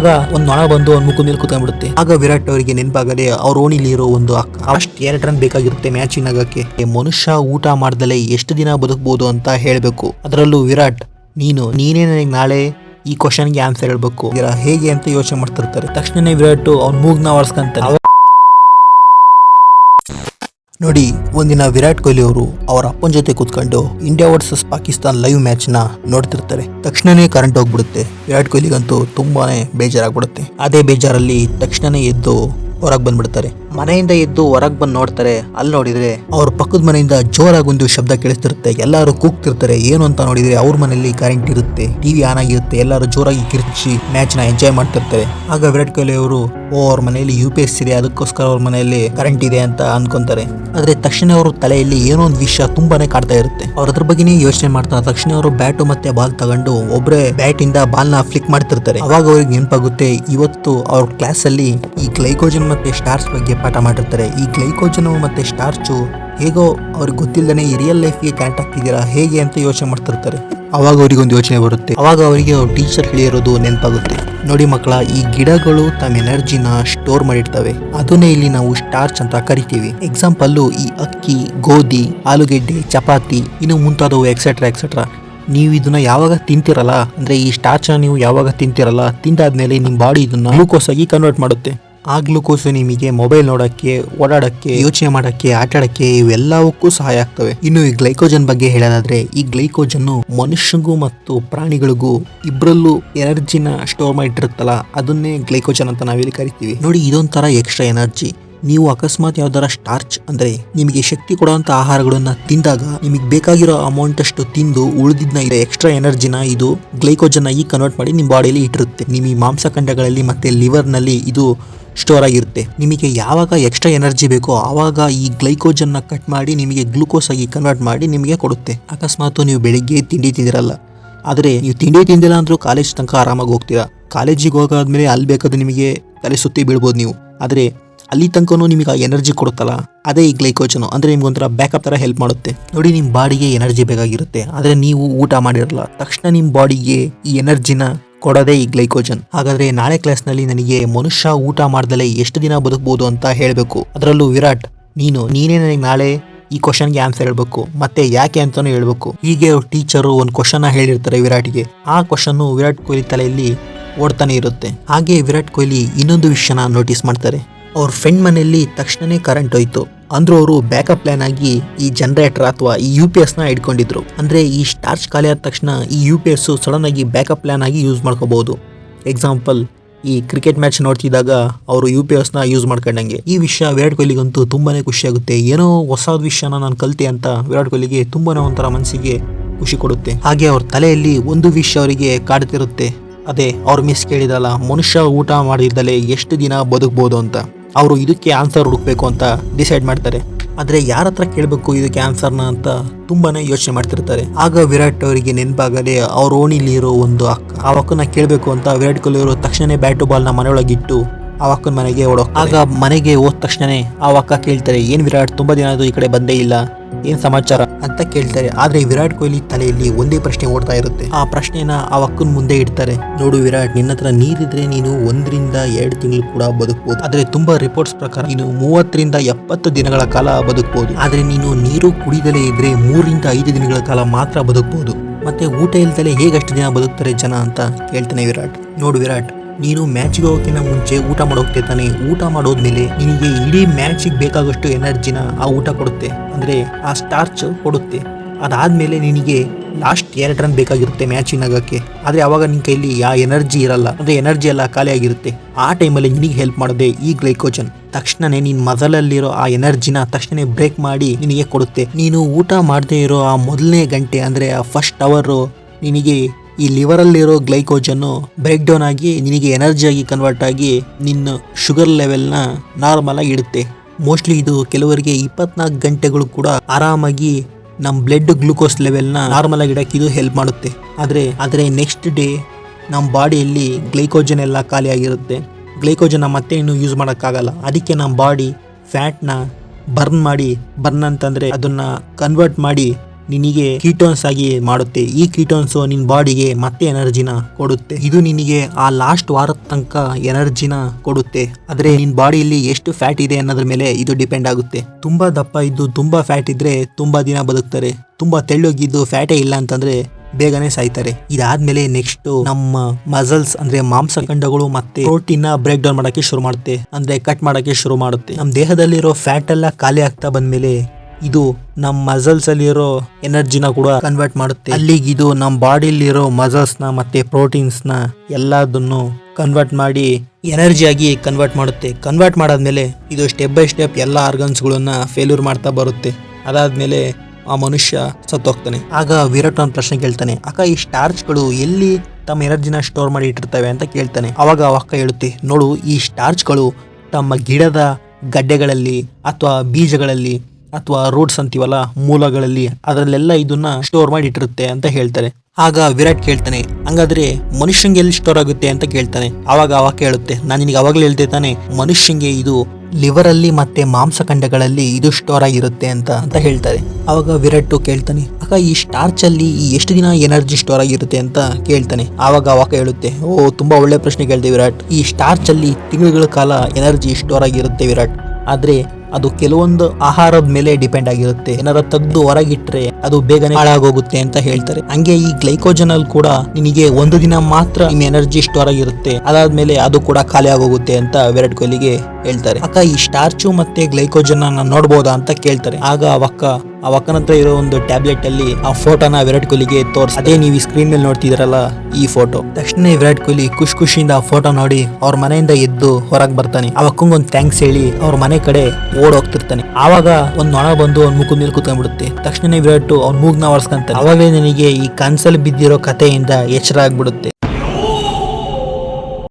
ಆಗ ಒಂದ್ ನೊಣ ಬಂದು ಅವ್ನ ಮುಖದ ಮೇಲೆ ಕುತ್ಕೊಂಡ್ಬಿಡುತ್ತೆ. ಆಗ ವಿರಾಟ್ ಅವರಿಗೆ ನೆನಪಾಗದೆ ಅವ್ರ ಓಣಿಲಿ ಇರೋ ಒಂದು ಅಕ್ಕ ಅಷ್ಟ್ ಎರಡ್ ರನ್ ಬೇಕಾಗಿರುತ್ತೆ ಮ್ಯಾಚ್ ಆಗಕ್ಕೆ. ಮನುಷ್ಯ ಊಟ ಮಾಡ್ದಲೆ ಎಷ್ಟು ದಿನ ಬದುಕಬಹುದು ಅಂತ ಹೇಳ್ಬೇಕು. ಅದರಲ್ಲೂ ವಿರಾಟ್, ನೀನು, ನೀನೇ ನನಗೆ ನಾಳೆ ಈ ಕ್ವಶನ್ಗೆ ಆನ್ಸರ್ ಹೇಳ್ಬೇಕು. ಹೇಗೆ ಅಂತ ಯೋಚನೆ ಮಾಡ್ತಿರ್ತಾರೆ. ತಕ್ಷಣನೇ ವಿರಾಟ್ ಅವ್ನ ಮೂಗ್ನ ಒರೆಸ್ಕೊಂತಾನೆ ನೋಡಿ, ಒಂದಿನ ವಿರಾಟ್ ಕೊಹ್ಲಿ ಅವರು ಅವರ ಅಪ್ಪನ ಜೊತೆ ಕೂತ್ಕೊಂಡು ಇಂಡಿಯಾ ವರ್ಸಸ್ ಪಾಕಿಸ್ತಾನ್ ಲೈವ್ ಮ್ಯಾಚ್ನ ನೋಡ್ತಿರ್ತಾರೆ. ತಕ್ಷಣನೇ ಕರೆಂಟ್ ಹೋಗ್ಬಿಡುತ್ತೆ. ವಿರಾಟ್ ಕೊಹ್ಲಿಗಂತೂ ತುಂಬಾನೇ ಬೇಜಾರಾಗ್ಬಿಡುತ್ತೆ. ಅದೇ ಬೇಜಾರಲ್ಲಿ ತಕ್ಷಣನೇ ಎದ್ದು ಹೊರಗೆ ಬಂದ್ಬಿಡ್ತಾರೆ. ಮನೆಯಿಂದ ಎದ್ದು ಹೊರಗೆ ಬಂದು ನೋಡ್ತಾರೆ. ಅಲ್ಲಿ ನೋಡಿದ್ರೆ ಅವ್ರ ಪಕ್ಕದ ಮನೆಯಿಂದ ಜೋರಾಗಿ ಒಂದು ಶಬ್ದ ಕೇಳಿಸ್ತಿರುತ್ತೆ. ಎಲ್ಲರೂ ಕೂಗ್ತಿರ್ತಾರೆ. ಏನು ಅಂತ ನೋಡಿದ್ರೆ ಅವ್ರ ಮನೆಯಲ್ಲಿ ಕರೆಂಟ್ ಇರುತ್ತೆ. ಟಿವಿ ಆನ್ ಆಗಿರುತ್ತೆ. ಎಲ್ಲರೂ ಜೋರಾಗಿ ಕಿರ್ಚಿ ಮ್ಯಾಚ್ನ ಎಂಜಾಯ್ ಮಾಡ್ತಿರ್ತಾರೆ. ಆಗ ವಿರಾಟ್ ಕೊಹ್ಲಿ ಅವರು, ಓ, ಅವ್ರ ಮನೆಯಲ್ಲಿ ಯು ಪಿ ಎಸ್ ಇದೆ. ಅದಕ್ಕೋಸ್ಕರ ಅವ್ರ ಮನೆಯಲ್ಲಿ ಕರೆಂಟ್ ಇದೆ ಅಂತ ಅನ್ಕೊಂತಾರೆ. ಆದ್ರೆ ತಕ್ಷಣ ಅವರು ತಲೆಯಲ್ಲಿ ಏನೋ ಒಂದು ವಿಷಯ ತುಂಬಾನೇ ಕಾಡ್ತಾ ಇರುತ್ತೆ. ಅವ್ರ ಅದ್ರ ಬಗ್ಗೆನೇ ಯೋಚನೆ ಮಾಡ್ತಾರೆ ತಕ್ಷಣ ಅವರು ಬ್ಯಾಟು ಮತ್ತೆ ಬಾಲ್ ತಗೊಂಡು ಒಬ್ರೇ ಬ್ಯಾಟ್ ಇಂದ ಬಾಲ್ನ ಫ್ಲಿಕ್ ಮಾಡ್ತಿರ್ತಾರೆ. ಅವಾಗ ಅವ್ರಿಗೆ ನೆನಪಾಗುತ್ತೆ, ಇವತ್ತು ಅವ್ರ ಕ್ಲಾಸ್ ಅಲ್ಲಿ ಈ ಗ್ಲೈಕೋಜನ್ ಮತ್ತೆ ಸ್ಟಾರ್ಸ್ ಬಗ್ಗೆ ಪಾಠ ಮಾಡಿರ್ತಾರೆ ಈ ಗ್ಲೈಕೋಜನ್ ಮತ್ತೆ ಸ್ಟಾರ್ಚು ಹೇಗೋ ಅವ್ರಿಗೆ ಗೊತ್ತಿಲ್ಲದೇ ಈ ರಿಯಲ್ ಲೈಫ್ಗೆ ಕನೆಕ್ಟ್ ಆಗ್ತಿದ್ದೀರಾ ಹೇಗೆ ಅಂತ ಯೋಚನೆ ಮಾಡ್ತಿರ್ತಾರೆ. ಅವಾಗ ಅವರಿಗೆ ಒಂದು ಯೋಚನೆ ಬರುತ್ತೆ. ಅವಾಗ ಅವರಿಗೆ ಅವ್ರ ಟೀಚರ್ ಹೇಳಿರೋದು ನೆನಪಾಗುತ್ತೆ. ನೋಡಿ ಮಕ್ಕಳ, ಈ ಗಿಡಗಳು ತಮ್ಮ ಎನರ್ಜಿನ ಸ್ಟೋರ್ ಮಾಡಿರ್ತವೆ. ಅದನ್ನೇ ಇಲ್ಲಿ ನಾವು ಸ್ಟಾರ್ಚ್ ಅಂತ ಕರಿತೀವಿ. ಎಕ್ಸಾಂಪಲ್ಲು ಈ ಅಕ್ಕಿ, ಗೋಧಿ, ಆಲೂಗೆಡ್ಡೆ, ಚಪಾತಿ, ಇನ್ನು ಮುಂತಾದವು ಎಕ್ಸೆಟ್ರಾ ಎಕ್ಸೆಟ್ರಾ ನೀವು ಇದನ್ನ ಯಾವಾಗ ತಿಂತಿರಲ್ಲ, ಅಂದ್ರೆ ಈ ಸ್ಟಾರ್ಚ್ ನೀವು ಯಾವಾಗ ತಿಂತಿರಲ್ಲ, ತಿಂದಾದ್ಮೇಲೆ ನಿಮ್ಮ ಬಾಡಿ ಇದನ್ನ ಗ್ಲೂಕೋಸ್ ಆಗಿ ಕನ್ವರ್ಟ್ ಮಾಡುತ್ತೆ. ಆ ಗ್ಲೂಕೋಸ್ ನಿಮಗೆ ಮೊಬೈಲ್ ನೋಡಕ್ಕೆ, ಓಡಾಡಕ್ಕೆ, ಯೋಚನೆ ಮಾಡಕ್ಕೆ, ಆಟಾಡಕ್ಕೆ ಇವೆಲ್ಲವಕ್ಕೂ ಸಹಾಯ ಆಗ್ತವೆ. ಇನ್ನು ಈ ಗ್ಲೈಕೋಜನ್ ಬಗ್ಗೆ ಹೇಳೋದಾದ್ರೆ, ಈ ಗ್ಲೈಕೋಜನ್ ಮನುಷ್ಯಗೂ ಮತ್ತು ಪ್ರಾಣಿಗಳಿಗೂ ಇಬ್ಬರಲ್ಲೂ ಎನರ್ಜಿನ ಸ್ಟೋರ್ ಮಾಡಿಟ್ಟಿರುತ್ತಲ್ಲ, ಅದನ್ನೇ ಗ್ಲೈಕೋಜನ್ ಅಂತ ನಾವಿಲ್ಲಿ ಕರಿತೀವಿ. ನೋಡಿ ಇದೊಂಥರ ಎಕ್ಸ್ಟ್ರಾ ಎನರ್ಜಿ ನೀವು ಅಕಸ್ಮಾತ್ ಯಾವ್ದಾರ ಸ್ಟಾರ್ಚ್ ಅಂದ್ರೆ ನಿಮಗೆ ಶಕ್ತಿ ಕೊಡುವಂತ ಆಹಾರಗಳನ್ನ ತಿಂದಾಗ ನಿಮಗೆ ಬೇಕಾಗಿರೋ ಅಮೌಂಟ್ ಅಷ್ಟು ತಿಂದು ಉಳಿದಿದ್ನ ಎಕ್ಸ್ಟ್ರಾ ಎನರ್ಜಿನ ಇದು ಗ್ಲೈಕೋಜನ್ ಆಗಿ ಕನ್ವರ್ಟ್ ಮಾಡಿ ನಿಮ್ಮ ಬಾಡಿಯಲ್ಲಿ ಇಟ್ಟಿರುತ್ತೆ. ನಿಮ್ಮ ಮಾಂಸಖಂಡಗಳಲ್ಲಿ ಮತ್ತೆ ಲಿವರ್ನಲ್ಲಿ ಇದು ಸ್ಟೋರ್ ಆಗಿರುತ್ತೆ. ನಿಮಗೆ ಯಾವಾಗ ಎಕ್ಸ್ಟ್ರಾ ಎನರ್ಜಿ ಬೇಕೋ ಆವಾಗ ಈ ಗ್ಲೈಕೋಜನ್ನ ಕಟ್ ಮಾಡಿ ನಿಮಗೆ ಗ್ಲೂಕೋಸ್ ಆಗಿ ಕನ್ವರ್ಟ್ ಮಾಡಿ ನಿಮಗೆ ಕೊಡುತ್ತೆ. ಅಕಸ್ಮಾತ್ ನೀವು ಬೆಳಿಗ್ಗೆ ತಿಂಡಿ ತಿಂದಿರಲ್ಲ. ಆದರೆ ನೀವು ತಿಂಡಿ ತಿಂದಿಲ್ಲ ಅಂದ್ರೂ ಕಾಲೇಜ್ ತನಕ ಆರಾಮಾಗಿ ಹೋಗ್ತೀರಾ. ಕಾಲೇಜಿಗೆ ಹೋಗಾದ್ಮೇಲೆ ಅಲ್ಲಿ ಬೇಕಾದ್ರೆ ನಿಮಗೆ ತಲೆ ಸುತ್ತಿ ಬೀಳ್ಬೋದು ನೀವು. ಆದರೆ ಅಲ್ಲಿ ತನಕನೂ ನಿಮಗೆ ಎನರ್ಜಿ ಕೊಡುತ್ತಲ್ಲ? ಅದೇ ಈ ಗ್ಲೈಕೋಜನ್. ಅಂದರೆ ನಿಮ್ಗೆ ಒಂಥರ ಬ್ಯಾಕಪ್ ಥರ ಹೆಲ್ಪ್ ಮಾಡುತ್ತೆ. ನೋಡಿ ನಿಮ್ಮ ಬಾಡಿಗೆ ಎನರ್ಜಿ ಬೇಕಾಗಿರುತ್ತೆ. ಆದರೆ ನೀವು ಊಟ ಮಾಡಿರಲ್ಲ. ತಕ್ಷಣ ನಿಮ್ಮ ಬಾಡಿಗೆ ಈ ಎನರ್ಜಿನ ಕೊಡೋದೇ ಈ ಗ್ಲೈಕೋಜನ್. ಹಾಗಾದ್ರೆ ನಾಳೆ ಕ್ಲಾಸ್ನಲ್ಲಿ ನನಗೆ ಮನುಷ್ಯ ಊಟ ಮಾಡ್ದಲೇ ಎಷ್ಟು ದಿನ ಬದುಕಬಹುದು ಅಂತ ಹೇಳಬೇಕು. ಅದರಲ್ಲೂ ವಿರಾಟ್, ನೀನು, ನೀನೇ ನನಗೆ ನಾಳೆ ಈ ಕ್ವಶನ್ಗೆ ಆನ್ಸರ್ ಹೇಳ್ಬೇಕು. ಮತ್ತೆ ಯಾಕೆ ಅಂತಾನು ಹೇಳ್ಬೇಕು. ಹೀಗೆ ಟೀಚರು ಒಂದು ಕ್ವಶನ್ ಹೇಳಿರ್ತಾರೆ ವಿರಾಟ್ಗೆ. ಆ ಕ್ವಶನ್ ವಿರಾಟ್ ಕೊಹ್ಲಿ ತಲೆಯಲ್ಲಿ ಓಡ್ತಾನೆ ಇರುತ್ತೆ. ಹಾಗೆ ವಿರಾಟ್ ಕೊಹ್ಲಿ ಇನ್ನೊಂದು ವಿಷಯನ ನೋಟಿಸ್ ಮಾಡ್ತಾರೆ. ಅವ್ರ ಫ್ರೆಂಡ್ ಮನೆಯಲ್ಲಿ ತಕ್ಷಣನೇ ಕರೆಂಟ್ ಹೋಯ್ತು. ಅಂದ್ರೂ ಅವರು ಬ್ಯಾಕಪ್ ಪ್ಲಾನ್ ಆಗಿ ಈ ಜನರೇಟರ್ ಅಥವಾ ಈ ಯು ಪಿ ಎಸ್ನ ಇಟ್ಕೊಂಡಿದ್ರು. ಅಂದ್ರೆ ಈ ಸ್ಟಾರ್ಚ್ ಖಾಲಿ ಆದ ತಕ್ಷಣ ಈ ಯು ಪಿ ಎಸ್ ಸಡನ್ ಆಗಿ ಬ್ಯಾಕಪ್ ಪ್ಲಾನ್ ಆಗಿ ಯೂಸ್ ಮಾಡ್ಕೋಬಹುದು ಎಕ್ಸಾಂಪಲ್ ಈ ಕ್ರಿಕೆಟ್ ಮ್ಯಾಚ್ ನೋಡ್ತಿದ್ದಾಗ ಅವರು ಯು ಪಿ ಎಸ್ನ ಯೂಸ್ ಮಾಡ್ಕೊಂಡಂಗೆ. ಈ ವಿಷಯ ವಿರಾಟ್ ಕೊಹ್ಲಿಗಂತೂ ತುಂಬಾನೇ ಖುಷಿ ಆಗುತ್ತೆ. ಏನೋ ಹೊಸ ವಿಷಯನ ನಾನು ಕಲ್ತೆ ಅಂತ ವಿರಾಟ್ ಕೊಹ್ಲಿಗೆ ತುಂಬಾನೇ ಒಂಥರ ಮನಸ್ಸಿಗೆ ಖುಷಿ ಕೊಡುತ್ತೆ. ಹಾಗೆ ಅವ್ರ ತಲೆಯಲ್ಲಿ ಒಂದು ವಿಷಯ ಅವರಿಗೆ ಕಾಡ್ತಿರುತ್ತೆ. ಅದೇ, ಅವ್ರ ಮಿಸ್ ಕೇಳಿದಲ್ಲ, ಮನುಷ್ಯ ಊಟ ಮಾಡಿದ್ದಲೆ ಎಷ್ಟು ದಿನ ಬದುಕ್ಬೋದು ಅಂತ. ಅವರು ಇದಕ್ಕೆ ಆನ್ಸರ್ ಹುಡುಕ್ಬೇಕು ಅಂತ ಡಿಸೈಡ್ ಮಾಡ್ತಾರೆ. ಆದರೆ ಯಾರ ಹತ್ರ ಕೇಳಬೇಕು ಇದಕ್ಕೆ ಆನ್ಸರ್ನ ಅಂತ ತುಂಬಾನೇ ಯೋಚನೆ ಮಾಡ್ತಿರ್ತಾರೆ. ಆಗ ವಿರಾಟ್ ಅವರಿಗೆ ನೆನಪಾಗದೆ ಅವ್ರ ಓಣಿಲಿ ಇರೋ ಒಂದು ಅಕ್ಕ, ಆ ಅಕ್ಕನ ಕೇಳಬೇಕು ಅಂತ ವಿರಾಟ್ ಕೊಹ್ಲಿ ಅವರು ತಕ್ಷಣ ಬ್ಯಾಟು ಬಾಲ್ನ ಮನೆಯೊಳಗಿಟ್ಟು ಆ ಅಕ್ಕನ ಮನೆಗೆ ಓಡೋ ಆಗ ಮನೆಗೆ ಹೋದ ತಕ್ಷಣನೇ ಆ ಅಕ್ಕ ಕೇಳ್ತಾರೆ, ಏನ್ ವಿರಾಟ್, ತುಂಬಾ ದಿನ ಅದು ಈ ಕಡೆ ಬಂದೇ ಇಲ್ಲ, ಏನ್ ಸಮಾಚಾರ? ಅಂತ ಕೇಳ್ತಾರೆ. ಆದ್ರೆ ವಿರಾಟ್ ಕೊಹ್ಲಿ ತಲೆಯಲ್ಲಿ ಒಂದೇ ಪ್ರಶ್ನೆ ಓಡ್ತಾ ಇರುತ್ತೆ. ಆ ಪ್ರಶ್ನೆನ ಆ ಅಕ್ಕನ ಮುಂದೆ ಇಡ್ತಾರೆ. ನೋಡು ವಿರಾಟ್, ನಿನ್ನ ಹತ್ರ ನೀರಿದ್ರೆ ನೀನು ಒಂದರಿಂದ ಎರಡು ತಿಂಗಳು ಕೂಡ ಬದುಕಬಹುದು ಆದ್ರೆ ತುಂಬಾ ರಿಪೋರ್ಟ್ಸ್ ಪ್ರಕಾರ ನೀನು ಮೂವತ್ತರಿಂದ ಎಪ್ಪತ್ತು ದಿನಗಳ ಕಾಲ ಬದುಕಬಹುದು ಆದ್ರೆ ನೀನು ನೀರು ಕುಡಿದಲೇ ಇದ್ರೆ ಮೂರರಿಂದ ಐದು ದಿನಗಳ ಕಾಲ ಮಾತ್ರ ಬದುಕಬಹುದು ಮತ್ತೆ ಊಟ ಇಲ್ದಲೆ ಹೇಗಷ್ಟು ದಿನ ಬದುಕ್ತಾರೆ ಜನ ಅಂತ ಕೇಳ್ತಾನೆ ವಿರಾಟ್. ನೋಡು ವಿರಾಟ್ ನೀನು ಮ್ಯಾಚ್ಗೆ ಹೋಗೋಕ್ಕಿಂತ ಮುಂಚೆ ಊಟ ಮಾಡೋಕೆ ತಾನೆ ಊಟ ಮಾಡೋದ್ಮೇಲೆ ನಿನಗೆ ಇಡೀ ಮ್ಯಾಚಿಗೆ ಬೇಕಾಗಷ್ಟು ಎನರ್ಜಿನ ಆ ಊಟ ಕೊಡುತ್ತೆ. ಅಂದರೆ ಆ ಸ್ಟಾರ್ಚ್ ಕೊಡುತ್ತೆ. ಅದಾದಮೇಲೆ ನಿನಗೆ ಲಾಸ್ಟ್ ಎರಡು ರನ್ ಬೇಕಾಗಿರುತ್ತೆ ಮ್ಯಾಚಿನ ಆಗೋಕ್ಕೆ ಆದರೆ ಅವಾಗ ನಿನ್ನ ಕೈಲಿ ಆ ಎನರ್ಜಿ ಇರಲ್ಲ. ಅಂದರೆ ಎನರ್ಜಿ ಎಲ್ಲ ಖಾಲಿ ಆಗಿರುತ್ತೆ. ಆ ಟೈಮಲ್ಲಿ ನಿನಗೆ ಹೆಲ್ಪ್ ಮಾಡೋದೆ ಈ ಗ್ಲೈಕೋಜನ್ ತಕ್ಷಣನೇ ನಿನ್ ಮಜಲಲ್ಲಿರೋ ಆ ಎನರ್ಜಿನ ತಕ್ಷಣ ಬ್ರೇಕ್ ಮಾಡಿ ನಿನಗೆ ಕೊಡುತ್ತೆ. ನೀನು ಊಟ ಮಾಡದೇ ಇರೋ ಆ ಮೊದಲನೇ ಗಂಟೆ, ಅಂದರೆ ಆ ಫಸ್ಟ್ ಅವರು ನಿನಗೆ ಈ ಲಿವರಲ್ಲಿರೋ ಗ್ಲೈಕೋಜನ್ನು ಬ್ರೇಕ್ ಡೌನ್ ಆಗಿ ನಿನಗೆ ಎನರ್ಜಿ ಆಗಿ ಕನ್ವರ್ಟ್ ಆಗಿ ನಿನ್ನ ಶುಗರ್ ಲೆವೆಲ್ನ ನಾರ್ಮಲ್ ಆಗಿ ಇಡುತ್ತೆ. ಮೋಸ್ಟ್ಲಿ ಇದು ಕೆಲವರಿಗೆ ಇಪ್ಪತ್ನಾಲ್ಕು ಗಂಟೆಗಳು ಕೂಡ ಆರಾಮಾಗಿ ನಮ್ಮ ಬ್ಲಡ್ ಗ್ಲೂಕೋಸ್ ಲೆವೆಲ್ನ ನಾರ್ಮಲ್ ಆಗಿ ಇಡಕ್ಕೆ ಇದು ಹೆಲ್ಪ್ ಮಾಡುತ್ತೆ. ಆದರೆ ಆದರೆ ನೆಕ್ಸ್ಟ್ ಡೇ ನಮ್ಮ ಬಾಡಿಯಲ್ಲಿ ಗ್ಲೈಕೋಜನ್ ಎಲ್ಲ ಖಾಲಿ ಆಗಿರುತ್ತೆ. ಗ್ಲೈಕೋಜನ್ನ ಮತ್ತೆ ಇನ್ನು ಯೂಸ್ ಮಾಡೋಕ್ಕಾಗಲ್ಲ. ಅದಕ್ಕೆ ನಮ್ಮ ಬಾಡಿ ಫ್ಯಾಟ್ನ ಬರ್ನ್ ಮಾಡಿ ಬರ್ನ್ ಅಂತಂದರೆ ಅದನ್ನ ಕನ್ವರ್ಟ್ ಮಾಡಿ ನಿನಗೆ ಕೀಟೋನ್ಸ್ ಆಗಿ ಮಾಡುತ್ತೆ. ಈ ಕೀಟೋನ್ಸ್ ನಿನ್ ಬಾಡಿಗೆ ಮತ್ತೆ ಎನರ್ಜಿನ ಕೊಡುತ್ತೆ. ಇದು ನಿನಗೆ ಆ ಲಾಸ್ಟ್ ವಾರದ ತನಕ ಎನರ್ಜಿನ ಕೊಡುತ್ತೆ. ಆದ್ರೆ ನಿನ್ ಬಾಡಿಯಲ್ಲಿ ಎಷ್ಟು ಫ್ಯಾಟ್ ಇದೆ ಅನ್ನೋದ್ರ ಮೇಲೆ ಇದು ಡಿಪೆಂಡ್ ಆಗುತ್ತೆ. ತುಂಬಾ ದಪ್ಪ ಇದ್ದು ತುಂಬಾ ಫ್ಯಾಟ್ ಇದ್ರೆ ತುಂಬಾ ದಿನ ಬದುಕ್ತಾರೆ. ತುಂಬಾ ತೆಳ್ಳಗಿದ್ದು ಫ್ಯಾಟೇ ಇಲ್ಲ ಅಂತಂದ್ರೆ ಬೇಗನೆ ಸಾಯ್ತಾರೆ. ಇದಾದ್ಮೇಲೆ ನೆಕ್ಸ್ಟ್ ನಮ್ಮ ಮಸಲ್ಸ್ ಅಂದ್ರೆ ಮಾಂಸಖಂಡಗಳು ಮತ್ತೆ ಪ್ರೋಟೀನ್ನ ಬ್ರೇಕ್ ಡೌನ್ ಮಾಡಕ್ಕೆ ಶುರು ಮಾಡುತ್ತೆ. ಅಂದ್ರೆ ಕಟ್ ಮಾಡಕ್ಕೆ ಶುರು ಮಾಡುತ್ತೆ. ನಮ್ಮ ದೇಹದಲ್ಲಿರೋ ಫ್ಯಾಟ್ ಎಲ್ಲ ಖಾಲಿ ಆಗ್ತಾ ಬಂದ್ಮೇಲೆ ಇದು ನಮ್ಮ ಮಸಲ್ಸ್ ಅಲ್ಲಿರೋ ಎನರ್ಜಿನ ಕೂಡ ಕನ್ವರ್ಟ್ ಮಾಡುತ್ತೆ. ಅಲ್ಲಿಗೆ ಇದು ನಮ್ಮ ಬಾಡಿಲಿರೋ ಮಸಲ್ಸ್ನ ಮತ್ತೆ ಪ್ರೋಟೀನ್ಸ್ನ ಎಲ್ಲದನ್ನು ಕನ್ವರ್ಟ್ ಮಾಡಿ ಎನರ್ಜಿ ಆಗಿ ಕನ್ವರ್ಟ್ ಮಾಡುತ್ತೆ. ಕನ್ವರ್ಟ್ ಮಾಡಾದ್ಮೇಲೆ ಇದು ಸ್ಟೆಪ್ ಬೈ ಸ್ಟೆಪ್ ಎಲ್ಲ ಆರ್ಗನ್ಸ್ಗಳನ್ನ ಫೇಲ್ಯೂರ್ ಮಾಡ್ತಾ ಬರುತ್ತೆ. ಅದಾದ್ಮೇಲೆ ಆ ಮನುಷ್ಯ ಸತ್ತೋಗ್ತಾನೆ. ಆಗ ವಿರಾಟ್ ಪ್ರಶ್ನೆ ಕೇಳ್ತಾನೆ, ಅಕ್ಕ, ಈ ಸ್ಟಾರ್ಚ್ಗಳು ಎಲ್ಲಿ ತಮ್ಮ ಎನರ್ಜಿನ ಸ್ಟೋರ್ ಮಾಡಿ ಇಟ್ಟಿರ್ತವೆ ಅಂತ ಕೇಳ್ತಾನೆ. ಅವಾಗ ಅಕ್ಕ ಹೇಳುತ್ತೆ, ನೋಡು, ಈ ಸ್ಟಾರ್ಚ್ಗಳು ತಮ್ಮ ಗಿಡದ ಗಡ್ಡೆಗಳಲ್ಲಿ ಅಥವಾ ಬೀಜಗಳಲ್ಲಿ ಅಥವಾ ರೂಟ್ಸ್ ಅಂತೀವಲ್ಲ, ಮೂಲಗಳಲ್ಲಿ ಅದರಲ್ಲೆಲ್ಲ ಇದನ್ನ ಸ್ಟೋರ್ ಮಾಡಿ ಇಟ್ಟಿರುತ್ತೆ ಅಂತ ಹೇಳ್ತಾರೆ. ಆಗ ವಿರಾಟ್ ಕೇಳ್ತಾನೆ, ಹಂಗಾದ್ರೆ ಮನುಷ್ಯಂಗೆ ಎಲ್ಲಿ ಸ್ಟೋರ್ ಆಗುತ್ತೆ ಅಂತ ಕೇಳ್ತಾನೆ. ಅವಾಗ ಅವಾಗ ಕೇಳುತ್ತೆ, ನಾನು ನಿನಗೆ ಅವಾಗಲೇ ಹೇಳ್ತೆ ತಾನೆ, ಮನುಷ್ಯಂಗೆ ಇದು ಲಿವರ್ ಅಲ್ಲಿ ಮತ್ತೆ ಮಾಂಸಖಂಡಗಳಲ್ಲಿ ಇದು ಸ್ಟೋರ್ ಆಗಿರುತ್ತೆ ಅಂತ ಅಂತ ಹೇಳ್ತಾರೆ. ಅವಾಗ ವಿರಾಟ್ ಕೇಳ್ತಾನೆ, ಅಕ್ಕ, ಈ ಸ್ಟಾರ್ಚ್ ಅಲ್ಲಿ ಎಷ್ಟು ದಿನ ಎನರ್ಜಿ ಸ್ಟೋರ್ ಆಗಿರುತ್ತೆ ಅಂತ ಕೇಳ್ತಾನೆ. ಆವಾಗ ಅವಾಗ ಹೇಳುತ್ತೆ ಓ, ತುಂಬಾ ಒಳ್ಳೆ ಪ್ರಶ್ನೆ ಕೇಳ್ದೆ ವಿರಾಟ್. ಈ ಸ್ಟಾರ್ಚ್ ಅಲ್ಲಿ ತಿಂಗಳುಗಳ ಕಾಲ ಎನರ್ಜಿ ಸ್ಟೋರ್ ಆಗಿರುತ್ತೆ ವಿರಾಟ್. ಆದ್ರೆ ಅದು ಕೆಲವೊಂದು ಆಹಾರದ ಮೇಲೆ ಡಿಪೆಂಡ್ ಆಗಿರುತ್ತೆ. ಏನಾರ ತೆಗೆದು ಹೊರಗಿಟ್ರೆ ಅದು ಬೇಗನೆ ಹಾಳಾಗೋಗುತ್ತೆ ಅಂತ ಹೇಳ್ತಾರೆ. ಹಂಗೆ ಈ ಗ್ಲೈಕೋಜನ್ ಅಲ್ಲಿ ಕೂಡ ನಿನಗೆ ಒಂದು ದಿನ ಮಾತ್ರ ನಿಮ್ಮ ಎನರ್ಜಿ ಸ್ಟೋರ್ ಆಗಿರುತ್ತೆ ಅದಾದ್ಮೇಲೆ ಅದು ಕೂಡ ಖಾಲಿ ಆಗೋಗುತ್ತೆ ಅಂತ ವಿರಾಟ್ ಕೊಹ್ಲಿಗೆ ಹೇಳ್ತಾರೆ. ಅಕ್ಕ, ಈ ಸ್ಟಾರ್ಚು ಮತ್ತೆ ಗ್ಲೈಕೋಜನ್ ನೋಡ್ಬೋದಾ ಅಂತ ಕೇಳ್ತಾರೆ. ಆಗ ಅವಕ್ಕ ಆ ಅಕ್ಕನ ಹತ್ರ ಇರೋ ಒಂದು ಟ್ಯಾಬ್ಲೆಟ್ ಅಲ್ಲಿ ಆ ಫೋಟೋನ ವಿರಾಟ್ ಕೊಹ್ಲಿಗೆ ತೋರ್ಸ್ ಅದೇ ನೀವು ಈ ಸ್ಕ್ರೀನ್ ಮೇಲೆ ನೋಡ್ತಿದ್ರಲ್ಲ ಈ ಫೋಟೋ ತಕ್ಷಣ ವಿರಾಟ್ ಕೊಹ್ಲಿ ಖುಷಿ ಖುಷಿಯಿಂದ ಆ ಫೋಟೋ ನೋಡಿ ಅವ್ರ ಮನೆಯಿಂದ ಎದ್ದು ಹೊರಗೆ ಬರ್ತಾನೆ. ಆ ಅಕ್ಕಂಗ್ ಒಂದು ಥ್ಯಾಂಕ್ಸ್ ಹೇಳಿ ಅವ್ರ ಮನೆ ಕಡೆ ಓಡ್ ಹೋಗ್ತಿರ್ತಾನೆ. ಆವಾಗ ಒಂದ್ ನೊಣ ಬಂದು ಅವ್ನ ಮುಖ ಮೇಲೆ ಕುತ್ಕೊಂಡ್ಬಿಡುತ್ತೆ. ತಕ್ಷಣ ವಿರಾಟ್ ಅವ್ನ ಮೂಗ್ನ ಒರೆಸ್ಕೊಂತಾನೆ. ಅವಾಗಲೇ ನನಗೆ ಈ ಕನ್ಸಲ್ಲಿ ಬಿದ್ದಿರೋ ಕಥೆಯಿಂದ ಎಚ್ಚರ ಆಗ್ಬಿಡುತ್ತೆ.